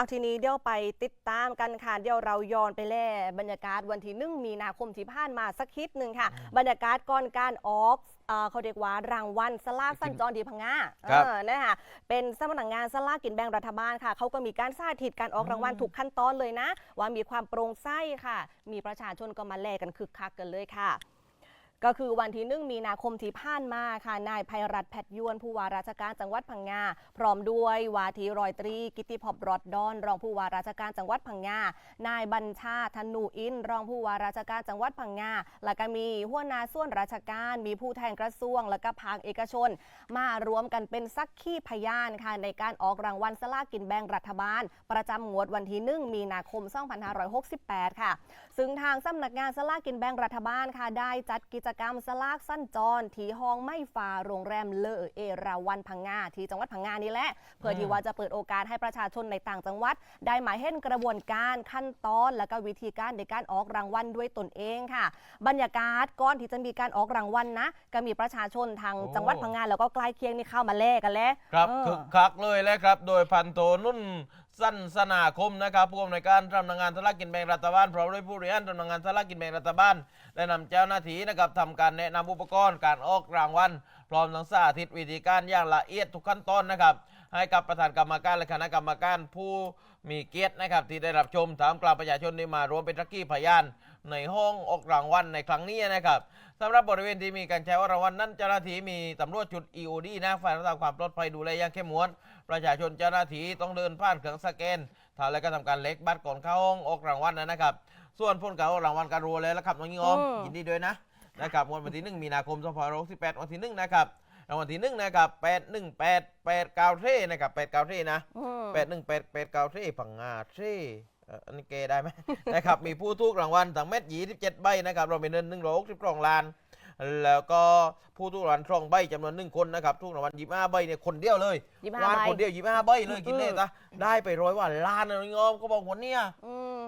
เอาทีนี้เดี๋ยวไปติดตามกันค่ะเดี๋ยวเราย้อนไปแล่บรรยากาศวันที่หนึ่งมีนาคมที่ผ่านมาสักคิดหนึ่งค่ะ บรรยากาศก่อนการออกเอ่อเขาเรียกว่ารางวัลสลากสั้นจรที่พังงาครับเออนะคะเป็นสำนักงานสลากกินแบ่งรัฐบาลค่ะเขาก็มีการสาธิตการออกรางวัลทุกขั้นตอนเลยนะ ว่ามีความโปร่งใสค่ะ มีประชาชนก็มาแลกกันคึกคักกันเลยค่ะ ก็คือวันที่หนึ่งมีนาคมที่ผ่านมาค่ะ นายภัยรัฐแพทยวน ผู้ว่าราชการจังหวัดพังงา พร้อมด้วยวาทีรอยตรี กิติพบรอดดอน รองผู้ว่าราชการจังหวัดพังงา นายบัญชาธนูอิน รองผู้ว่าราชการจังหวัดพังงา แล้วก็มีหัวหน้าส่วนราชการ มีผู้แทนกระทรวง แล้วก็ภาคเอกชน มารวมกันเป็นสักขีพยานค่ะในการออกรางวัลสลากกินแบ่งรัฐบาล ประจำงวดวันที่1มีนาคม 2568 ค่ะ ซึ่งทางสำนักงานสลากกินแบ่งรัฐบาลค่ะได้จัดกิจกรรมสลากสั้นจรที่ห้องไม่ฟ้าโรงแรมเลอเอราวันพังงาที่จังหวัดพังงานี่แหละ เพื่อที่ว่าจะเปิดโอกาสให้ประชาชนในต่างจังหวัด ได้มาเห็นกระบวนการขั้นตอน และก็วิธีการในการออกรางวัลด้วยตนเองค่ะ บรรยากาศก่อนที่จะมีการออกรางวัลนะ ก็มีประชาชนทางโอ้จังหวัดพังงาแล้วก็ใกล้เคียงนี่เข้ามาแลกกันแล้วครับเออคึกคักเลยแหละครับ โดยพันโทนุ่นสั้นสนาคมนะครับผู้อำนวยการสำนักงานสลากกินแบ่งรัฐบาลพร้อมด้วยผู้บริหารสำนักงานสลากกินแบ่งรัฐบาลได้นำเจ้าหน้าที่นะครับทำการแนะนำอุปกรณ์การออกรางวัลพร้อมทั้งสาธิตวิธีการอย่างละเอียดทุกขั้นตอนนะครับ ให้กับประธานกรรมการและคณะกรรมการผู้มีเกียรตินะครับที่ได้รับชมถามกลางประชาชนที่มารวมเป็นทักกี้พยาน ในห้องออกรางวัลในครั้งนี้นะครับสำหรับบริเวณที่มีการใช้ออกรางวัลนั้นเจ้าหน้าที่มีตำรวจชุด EOD นะฝ่ายรักษาความปลอดภัยดูแลอย่างเข้มงวด ประชาชนเจ้าหน้าที่ต้องเดินผ่านเครื่องสแกนทางและก็ทำการเล็กบัตรก่อนเข้าห้องออกรางวัลนะครับ ส่วนผลการออกรางวัลการรัวเลยแล้วครับน้องยิงออมอืมยินดีด้วยนะนะครับงวดวันที่หนึ่งมีนาคม2568วันที่หนึ่งนะครับรางวัลที่หนึ่งนะครับ818 89เท่นะครับ89เท่นะอืมแปดหนึ่งแปดแปดเก้าที่พังงาที่เอ่ ออันนี้เกได้ไหมนะครับ มีผู้ถูกรางวัลทั้งเม็ดยี่สิบเจ็ดใบนะครับเรามีเงินหนึ่งร้อยหกสิบสองล้าน แล้วก็ผู้ถูกรางวัลสองใบจำนวนหนึ่งคนนะครับถูกรางวัลยี่ห้าใบเนี่ยคนเดียวเลย25วานใบคนเดียวยี่ห้าใบเลยกินเลยอืมนะได้ไปร้อยกว่าล้านนะน้องยอมก็บอกวันเนี้ยอืม